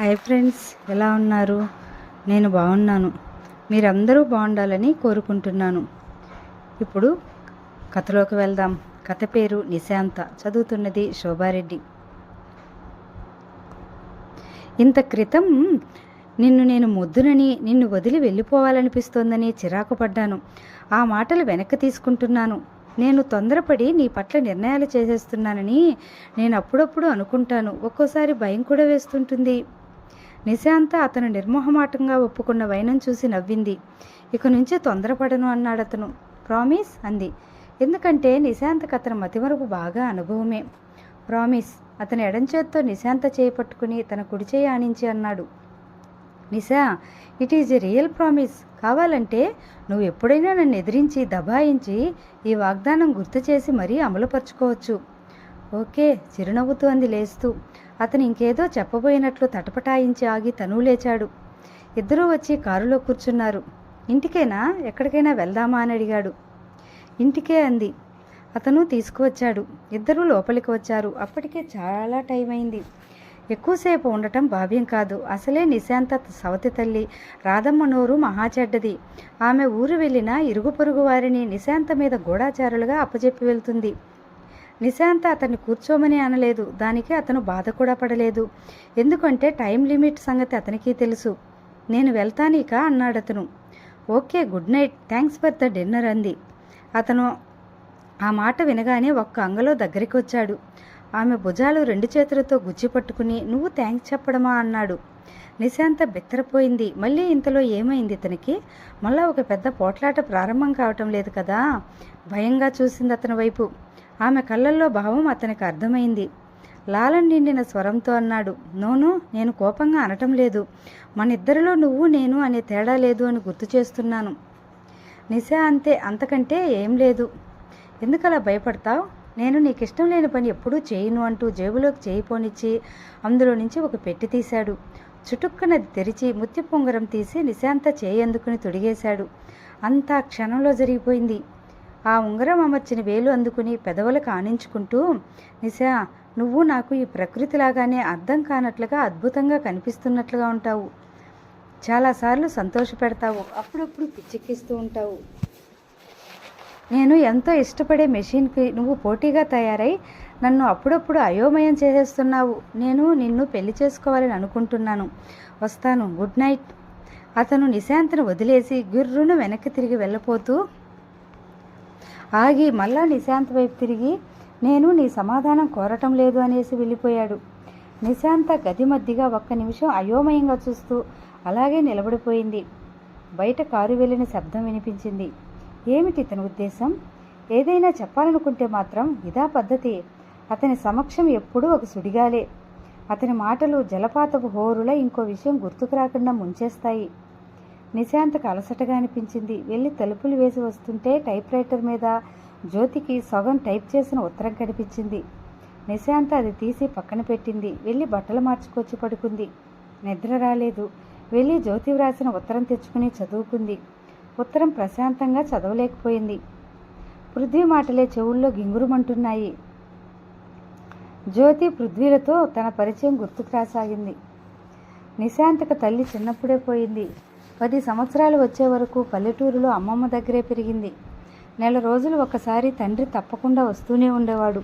Hi friends ఎలా ఉన్నారు? నేను బాగున్నాను. మీరందరూ బాగుండాలని కోరుకుంటున్నాను. ఇప్పుడు కథలోకి వెళ్దాం. కథ పేరు నిశాంత. చదువుతున్నది శోభారెడ్డి. ఇంత క్రితం నిన్ను నేను మొద్దునని నిన్ను వదిలి వెళ్ళిపోవాలనిపిస్తోందని చిరాకు పడ్డాను. ఆ మాటలు వెనక్కి తీసుకుంటున్నాను. నేను తొందరపడి నీ పట్ల నిర్ణయాలు చేసేస్తున్నానని నేను అప్పుడప్పుడు అనుకుంటాను. ఒక్కోసారి భయం కూడా వేస్తుంటుంది. నిశాంత అతను నిర్మోహమాటంగా ఒప్పుకున్న వైనం చూసి నవ్వింది. ఇక నుంచి తొందరపడను అన్నాడు అతను ప్రామిస్ అంది. ఎందుకంటే నిశాంతకు అతని మతిమరుపు బాగా అనుభవమే. ప్రామిస్ అతని ఎడంచేత్తో నిశాంత చేపట్టుకుని తన కుడి చేయి ఆనించి అన్నాడు. Nisha it is a real promise. కావాలంటే నువ్వు ఎప్పుడైనా నన్ను ఎదిరించి దబాయించి ఈ వాగ్దానం గుర్తు చేసి మరీ అమలుపరుచుకోవచ్చు. ఓకే చిరునవ్వుతూ అంది లేస్తూ. అతను ఇంకేదో చెప్పబోయినట్లు తటపటాయించి ఆగి తను లేచాడు. ఇద్దరూ వచ్చి కారులో కూర్చున్నారు. ఇంటికేనా? ఎక్కడికైనా వెళ్దామా అని అడిగాడు. ఇంటికే అంది. అతను తీసుకువచ్చాడు. ఇద్దరూ లోపలికి వచ్చారు. అప్పటికే చాలా టైం అయింది. ఎక్కువసేపు ఉండటం భావ్యం కాదు. అసలే నిశాంత సవతి తల్లి రాధమ్మ నోరు మహాచెడ్డది ఆమె ఊరు వెళ్ళిన ఇరుగు పొరుగు వారిని నిశాంత మీద గూఢాచారులుగా అప్పజెప్పి వెళ్తుంది. నిశాంత అతన్ని కూర్చోమని అనలేదు. దానికి అతను బాధ కూడా పడలేదు. ఎందుకంటే టైం లిమిట్ సంగతి అతనికి తెలుసు. నేను వెళ్తానీక అన్నాడు అతను. Okay good night. Thanks for the dinner అంది. అతను ఆ మాట వినగానే ఒక్క అంగలో దగ్గరికి వచ్చాడు ఆమె భుజాలు రెండు చేతులతో గుచ్చి పట్టుకుని నువ్వు థ్యాంక్స్ చెప్పడమా? అన్నాడు. నిశాంత బిత్తరపోయింది. మళ్ళీ ఇంతలో ఏమైంది ఇతనికి? మళ్ళా ఒక పెద్ద పోట్లాట ప్రారంభం కావటం లేదు కదా? భయంగా చూసింది అతని వైపు. ఆమె కళ్ళల్లో భావం అతనికి అర్థమైంది. లాలన్ నిండిన స్వరంతో అన్నాడు నోను నేను కోపంగా అనటం లేదు. మన ఇద్దరిలో నువ్వు నేను అనే తేడా లేదు అని గుర్తు చేస్తున్నాను. నిశా అంతే అంతకంటే ఏం లేదు. ఎందుకలా భయపడతావు? నేను నీకు ఇష్టం లేని పని ఎప్పుడూ చేయను అంటూ జేబులోకి చేయి పోనిచ్చి అందులో నుంచి ఒక పెట్టి తీశాడు. చుటుక్కనది తెరిచి ముత్య పొంగరం తీసి నిశాంత చేయి అందుకుని తొడిగేశాడు. అంతా క్షణంలో జరిగిపోయింది. ఆ ఉంగరం అమర్చిన వేలు అందుకుని పెదవులకు ఆనించుకుంటూ నిశా నువ్వు నాకు ఈ ప్రకృతిలాగానే అర్థం కానట్లుగా అద్భుతంగా కనిపిస్తున్నట్లుగా ఉంటావు. చాలాసార్లు సంతోషపెడతావు అప్పుడప్పుడు పిచ్చెక్కిస్తూ ఉంటావు. నేను ఎంతో ఇష్టపడే మెషిన్కి నువ్వు పోటీగా తయారై నన్ను అప్పుడప్పుడు అయోమయం చేసేస్తున్నావు. నేను నిన్ను పెళ్ళి చేసుకోవాలని అనుకుంటున్నాను. వస్తాను. Good night. అతను నిశాంతను వదిలేసి గుర్రును వెనక్కి తిరిగి వెళ్ళపోతూ ఆగి మళ్ళా నిశాంత్ వైపు తిరిగి నేను నీ సమాధానం కోరటం లేదు అనేసి వెళ్ళిపోయాడు. నిశాంత గది మధ్యగా ఒక్క నిమిషం అయోమయంగా చూస్తూ అలాగే నిలబడిపోయింది. బయట కారు వెళ్ళిన శబ్దం వినిపించింది. ఏమిటి ఇతని ఉద్దేశం? ఏదైనా చెప్పాలనుకుంటే మాత్రం ఇదా పద్ధతి. అతని సమక్షం ఎప్పుడూ ఒక సుడిగాలే. అతని మాటలు జలపాతపు హోరులా ఇంకో విషయం గుర్తుకు రాకుండా ముంచేస్తాయి. నిశాంతకు అలసటగా అనిపించింది. వెళ్ళి తలుపులు వేసి వస్తుంటే టైప్ రైటర్ మీద జ్యోతికి సగం టైప్ చేసిన ఉత్తరం కనిపించింది. నిశాంత అది తీసి పక్కన పెట్టింది. వెళ్ళి బట్టలు మార్చుకొచ్చి పడుకుంది. నిద్ర రాలేదు. వెళ్ళి జ్యోతి వ్రాసిన ఉత్తరం తెచ్చుకుని చదువుకుంది. ఉత్తరం ప్రశాంతంగా చదవలేకపోయింది. పృథ్వీ మాటలే చెవుల్లో గింగురుమంటున్నాయి. జ్యోతి పృథ్వీలతో తన పరిచయం గుర్తుకు రాసాగింది. నిశాంతక తల్లి చిన్నప్పుడే పోయింది. పది సంవత్సరాలు వచ్చే వరకు పల్లెటూరులో అమ్మమ్మ దగ్గరే పెరిగింది. నెల రోజులు ఒకసారి తండ్రి తప్పకుండా వస్తూనే ఉండేవాడు.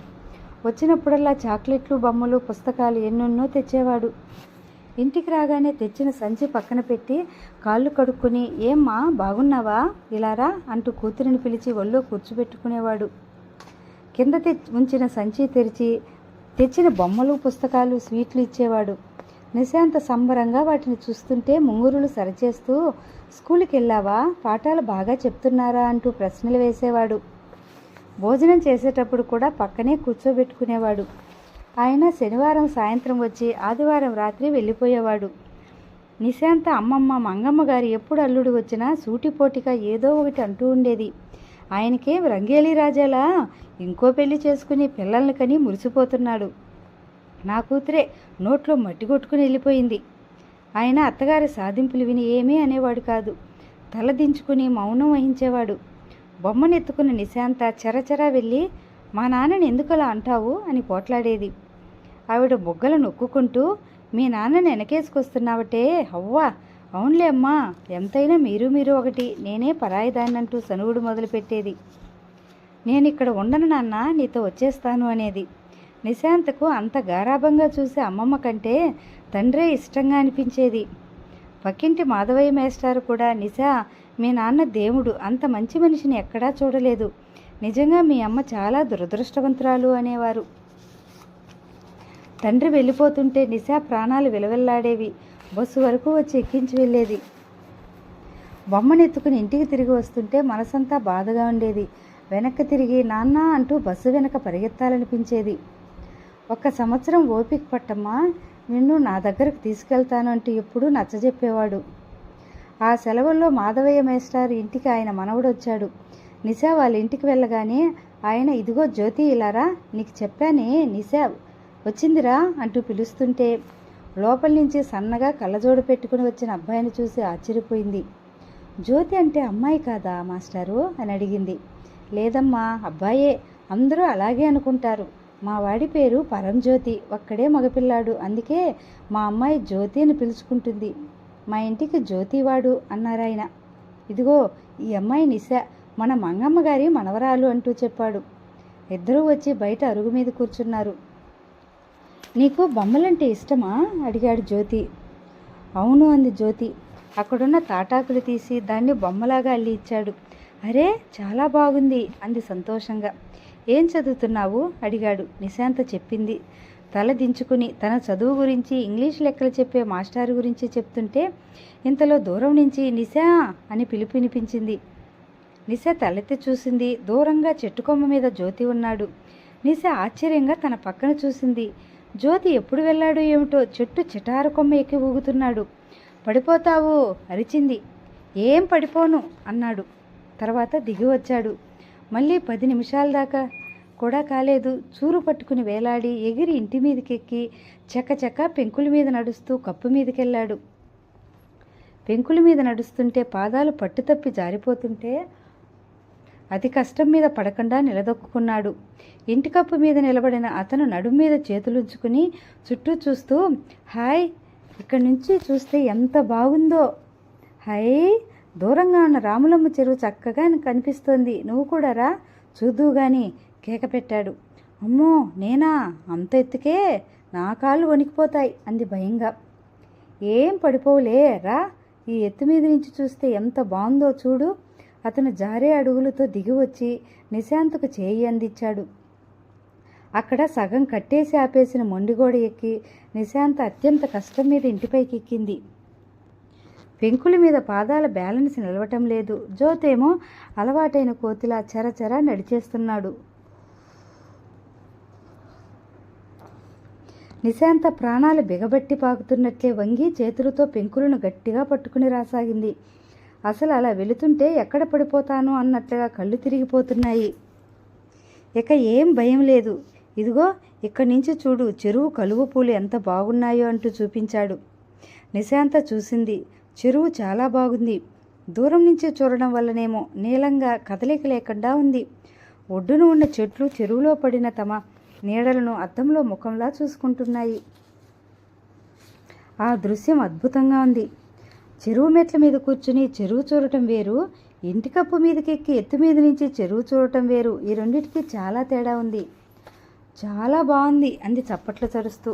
వచ్చినప్పుడల్లా చాక్లెట్లు బొమ్మలు పుస్తకాలు ఎన్నెన్నో తెచ్చేవాడు. ఇంటికి రాగానే తెచ్చిన సంచి పక్కన పెట్టి కాళ్ళు కడుక్కొని ఏమ్మా బాగున్నావా? ఇలారా? అంటూ కూతురిని పిలిచి ఒళ్ళో కూర్చోబెట్టుకునేవాడు. కింద తె ఉంచిన సంచి తెరిచి తెచ్చిన బొమ్మలు పుస్తకాలు స్వీట్లు ఇచ్చేవాడు. నిశాంత సంబరంగా వాటిని చూస్తుంటే ముంగురులు సరిచేస్తూ స్కూల్కి వెళ్ళావా? పాఠాలు బాగా చెప్తున్నారా? అంటూ ప్రశ్నలు వేసేవాడు. భోజనం చేసేటప్పుడు కూడా పక్కనే కూర్చోబెట్టుకునేవాడు. ఆయన శనివారం సాయంత్రం వచ్చి ఆదివారం రాత్రి వెళ్ళిపోయేవాడు. నిశాంత అమ్మమ్మ మంగమ్మ గారు ఎప్పుడు అల్లుడు వచ్చినా సూటిపోటిగా ఏదో ఒకటి అంటూ ఉండేది. ఆయనకేం రంగేలి రాజాలా? ఇంకో పెళ్ళి చేసుకుని పిల్లల్ని కని మురిసిపోతున్నాడు. నా కూతురే నోట్లో మట్టి కొట్టుకుని వెళ్ళిపోయింది. ఆయన అత్తగారి సాధింపులు విని ఏమీ అనేవాడు కాదు. తల దించుకుని మౌనం వహించేవాడు. బొమ్మనెత్తుకున్న నిశాంత చెరచెరా వెళ్ళి మా నాన్నని ఎందుకలా అంటావు? అని పోట్లాడేది. ఆవిడ బుగ్గలు నొక్కుకుంటూ మీ నాన్నని వెనకేసుకొస్తున్నావటే అవ్వా అవునులే అమ్మా ఎంతైనా మీరు మీరు ఒకటి నేనే పరాయిదాన్నంటూ సనువుడు మొదలుపెట్టేది. నేను ఇక్కడ ఉండను నాన్న నీతో వచ్చేస్తాను అనేది. నిశాంతకు అంత గారాభంగా చూసే అమ్మమ్మ కంటే తండ్రే ఇష్టంగా అనిపించేది. పక్కింటి మాధవయ్య మేస్టారు కూడా నిశా మీ నాన్న దేవుడు అంత మంచి మనిషిని ఎక్కడా చూడలేదు. నిజంగా మీ అమ్మ చాలా దురదృష్టవంతురాలు అనేవారు. తండ్రి వెళ్ళిపోతుంటే నిశా ప్రాణాలు విలవెల్లాడేవి. బస్సు వరకు వచ్చి ఎక్కించి వెళ్ళేది. బొమ్మనెత్తుకుని ఇంటికి తిరిగి వస్తుంటే మనసంతా బాధగా ఉండేది. వెనక్కి తిరిగి నాన్న అంటూ బస్సు వెనక పరిగెత్తాలనిపించేది. ఒక్క సంవత్సరం ఓపిక పట్టమ్మా నిన్ను నా దగ్గరకు తీసుకెళ్తాను అంటూ ఎప్పుడూ నచ్చజెప్పేవాడు. ఆ సెలవుల్లో మాధవయ్య మేస్టార్ ఇంటికి ఆయన మనవడు వచ్చాడు నిశా వాళ్ళ ఇంటికి వెళ్ళగానే ఆయన ఇదిగో జ్యోతి ఇలారా నీకు చెప్పానే నిశా వచ్చిందిరా అంటూ పిలుస్తుంటే లోపల నుంచి సన్నగా కళ్ళజోడు పెట్టుకుని వచ్చిన అబ్బాయిని చూసి ఆశ్చర్యపోయింది. జ్యోతి అంటే అమ్మాయి కాదా మాస్టారు? అని అడిగింది. లేదమ్మా అబ్బాయే అందరూ అలాగే అనుకుంటారు. మా వాడి పేరు పరంజ్యోతి ఒక్కడే మగపిల్లాడు. అందుకే మా అమ్మాయి జ్యోతి అని పిలుచుకుంటుంది. మా ఇంటికి జ్యోతివాడు అన్నారాయన ఇదిగో ఈ అమ్మాయి నిశ. మన మంగమ్మ గారి మనవరాలు అంటూ చెప్పాడు. ఇద్దరూ వచ్చి బయట అరుగు మీద కూర్చున్నారు. నీకు బొమ్మలంటే ఇష్టమా? అడిగాడు జ్యోతి. అవును అంది జ్యోతి. అక్కడున్న తాటాకులు తీసి దాన్ని బొమ్మలాగా అల్లి ఇచ్చాడు. అరే చాలా బాగుంది అంది సంతోషంగా. ఏం చదువుతున్నావు? అడిగాడు. నిశాంత చెప్పింది. తల దించుకుని తన చదువు గురించి ఇంగ్లీష్ లెక్కలు చెప్పే మాస్టారు గురించి చెప్తుంటే ఇంతలో దూరం నుంచి నిశా అని పిలుపు వినిపించింది. నిశ తలెత్తి చూసింది. దూరంగా చెట్టు కొమ్మ మీద జ్యోతి ఉన్నాడు. నిశ ఆశ్చర్యంగా తన పక్కన చూసింది. జ్యోతి ఎప్పుడు వెళ్ళాడు ఏమిటో చెట్టు చిటారు కొమ్మ ఎక్కి ఊగుతున్నాడు. పడిపోతావు అరిచింది. ఏం పడిపోను అన్నాడు. తర్వాత దిగి వచ్చాడు. మళ్ళీ పది నిమిషాల దాకా కూడా కాలేదు. చూరు పట్టుకుని వేలాడి ఎగిరి ఇంటి మీదకెక్కి చకచక పెంకుల మీద నడుస్తూ కప్పు మీదకెళ్ళాడు. పెంకుల మీద నడుస్తుంటే పాదాలు పట్టుతప్పి జారిపోతుంటే అతి కష్టం మీద పడకుండా నిలదొక్కున్నాడు. ఇంటి కప్పు మీద నిలబడిన అతను నడుము మీద చేతులుంచుకుని చుట్టూ చూస్తూ హాయ్ ఇక్కడి నుంచి చూస్తే ఎంత బాగుందో. హాయ్ దూరంగా ఉన్న రాములమ్మ చెరువు చక్కగా కనిపిస్తోంది. నువ్వు కూడా రా. చూద్దువు గాని కేక పెట్టాడు. అమ్మో నేనా? అంత ఎత్తుకే నా కాళ్ళు వణికిపోతాయి అంది భయంగా. ఏం పడిపోలే రా. ఈ ఎత్తు మీద నుంచి చూస్తే ఎంత బాగుందో చూడు. అతను జారే అడుగులతో దిగి వచ్చి నిశాంతకు చేయి అందించాడు. అక్కడ సగం కట్టేసి ఆపేసిన మొండిగోడ ఎక్కి నిశాంత అత్యంత కష్టం మీద ఇంటిపైకి ఎక్కింది. పెంకుల మీద పాదాల బ్యాలెన్స్ నిలవటం లేదు. జోతేమో అలవాటైన కోతిలా చరచర నడిచేస్తున్నాడు. నిశాంత ప్రాణాలు బిగబట్టి పాకుతున్నట్లే వంగి చేతులతో పెంకులను గట్టిగా పట్టుకుని రాసాగింది. అసలు అలా వెళుతుంటే ఎక్కడ పడిపోతాను అన్నట్లుగా కళ్ళు తిరిగిపోతున్నాయి. ఇక ఏం భయం లేదు. ఇదిగో ఇక్కడి నుంచి చూడు చెరువు కలువ పూలు ఎంత బాగున్నాయో అంటూ చూపించాడు. నిశాంత చూసింది. చెరువు చాలా బాగుంది. దూరం నుంచే చూడడం వల్లనేమో నీలంగా కదలిక లేకుండా ఉంది. ఒడ్డున ఉన్న చెట్లు చెరువులో పడిన తమ నీడలను అద్దంలో ముఖంలా చూసుకుంటున్నాయి. ఆ దృశ్యం అద్భుతంగా ఉంది. చెరువు మెట్ల మీద కూర్చుని చెరువు చూడటం వేరు ఇంటి కప్పు మీదకెక్కి ఎత్తు మీద నుంచి చెరువు చూడటం వేరు ఈ రెండింటికి చాలా తేడా ఉంది. చాలా బాగుంది అంది చప్పట్లు చరుస్తూ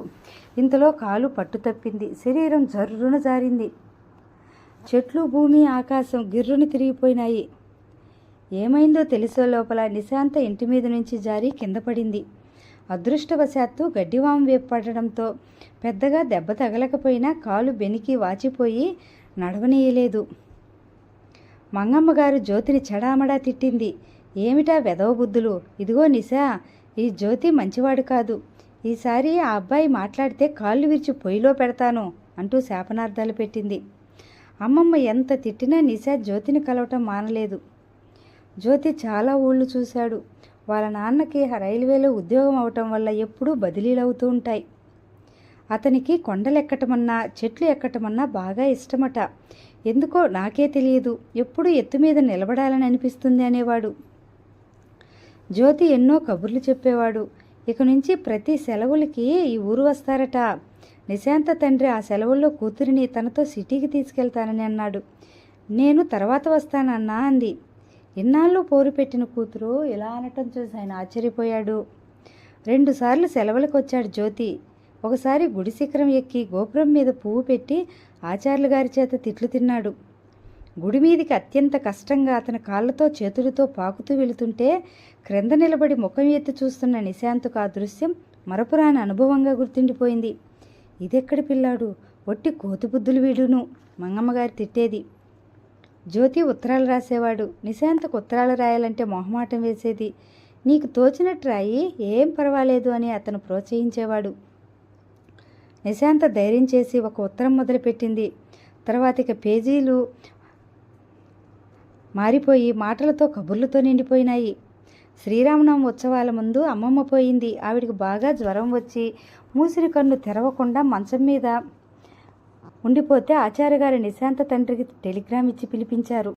ఇంతలో కాలు పట్టు తప్పింది శరీరం జర్రున జారింది. చెట్లు భూమి ఆకాశం గిర్రుని తిరిగిపోయినాయి. ఏమైందో తెలిసే లోపల నిశాంత ఇంటి మీద నుంచి జారి కింద పడింది. అదృష్టవశాత్తు గడ్డివాము వేపు పడడంతో పెద్దగా దెబ్బ తగలకపోయినా కాలు బెనికి వాచిపోయి నడవనీయలేదు. మంగమ్మగారు జ్యోతిని చెడామడా తిట్టింది. ఏమిటా వెదవ బుద్ధులు? ఇదిగో నిశా ఈ జ్యోతి మంచివాడు కాదు. ఈసారి ఆ అబ్బాయి మాట్లాడితే కాళ్ళు విరిచి పొయ్యిలో పెడతాను అంటూ శాపనార్థాలు పెట్టింది. అమ్మమ్మ ఎంత తిట్టినా నిశా జ్యోతిని కలవటం మానలేదు. జ్యోతి చాలా ఊళ్ళు చూశాడు. వాళ్ళ నాన్నకి రైల్వేలో ఉద్యోగం అవటం వల్ల ఎప్పుడూ బదిలీలు అవుతూ ఉంటాయి. అతనికి కొండలెక్కటమన్నా చెట్లు ఎక్కటమన్నా బాగా ఇష్టమట. ఎందుకో నాకే తెలియదు. ఎప్పుడు ఎత్తు మీద నిలబడాలని అనిపిస్తుంది అనేవాడు. జ్యోతి ఎన్నో కబుర్లు చెప్పేవాడు. ఇక నుంచి ప్రతి సెలవులకి ఈ ఊరు వస్తారట. నిశాంత తండ్రి ఆ సెలవుల్లో కూతురిని తనతో సిటీకి తీసుకెళ్తానని అన్నాడు. నేను తర్వాత వస్తానన్నా అంది. ఇన్నాళ్ళు పోరు పెట్టిన కూతురు ఇలా అనటం చూసి ఆయన ఆశ్చర్యపోయాడు. రెండుసార్లు సెలవులకు వచ్చాడు జ్యోతి. ఒకసారి గుడి శిఖరం ఎక్కి గోపురం మీద పువ్వు పెట్టి ఆచార్యులు గారి చేత తిట్లు తిన్నాడు. గుడి మీదికి అత్యంత కష్టంగా అతని కాళ్ళతో చేతులతో పాకుతూ వెళుతుంటే క్రింద నిలబడి ముఖం ఎత్తి చూస్తున్న నిశాంత్కు ఆ దృశ్యం మరపురాని అనుభవంగా గుర్తుండిపోయింది. ఇదెక్కడి పిల్లాడు? ఒట్టి కోతిబుద్ధులు వీడును మంగమ్మగారి తిట్టేది. జ్యోతి ఉత్తరాలు రాసేవాడు. నిశాంతకు ఉత్తరాలు రాయాలంటే మొహమాటం వేసేది. నీకు తోచినట్టు రాయి ఏం పర్వాలేదు అని అతను ప్రోత్సహించేవాడు. నిశాంత ధైర్యం చేసి ఒక ఉత్తరం మొదలుపెట్టింది. తర్వాత ఇక పేజీలు మారిపోయి మాటలతో కబుర్లతో నిండిపోయినాయి. శ్రీరామనవమి ఉత్సవాల ముందు అమ్మమ్మ పోయింది. ఆవిడికి బాగా జ్వరం వచ్చి మూసిరి కన్ను తెరవకుండా మంచం మీద ఉండిపోతే ఆచార్య గారి నిశాంత తండ్రికి టెలిగ్రామ్ ఇచ్చి పిలిపించారు.